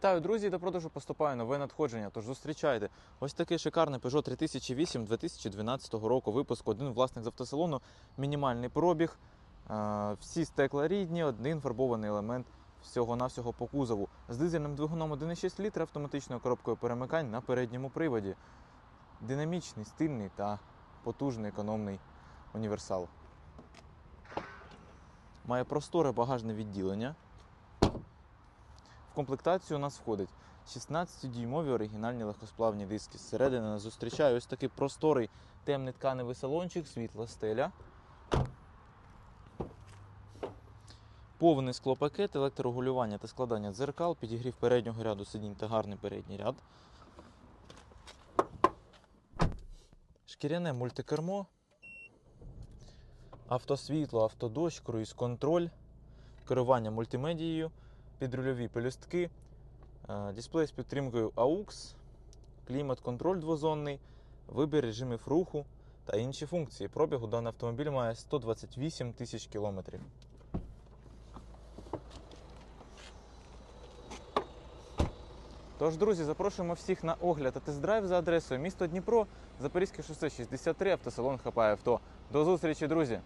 Вітаю, друзі! До продажу поступає нове надходження. Тож зустрічайте. Ось такий шикарний Peugeot 3008 2012 року випуску. Один власник з автосалону, мінімальний пробіг. е, Всі стекла рідні, один фарбований елемент всього-навсього по кузову. З дизельним двигуном 1,6 літра автоматичною коробкою перемикань на передньому приводі. Динамічний, стильний та потужний економний універсал. Має просторе багажне відділення. Комплектацію у нас входить 16-дюймові оригінальні легкосплавні диски. Зсередини нас зустрічає ось такий просторий темний тканевий салончик, світла стеля. Повний склопакет, електрорегулювання та складання дзеркал, підігрів переднього ряду сидінь та гарний передній ряд. Шкіряне мультикермо. Автосвітло, автодощ, круїз-контроль, керування мультимедією, підрульові пелюстки, дисплей з підтримкою AUX, клімат-контроль двозонний, вибір режимів руху та інші функції. Пробігу даний автомобіль має 128 тисяч кілометрів. Тож, друзі, запрошуємо всіх на огляд та тест-драйв за адресою місто Дніпро, Запорізьке шосе 63, автосалон Хапає авто. До зустрічі, друзі!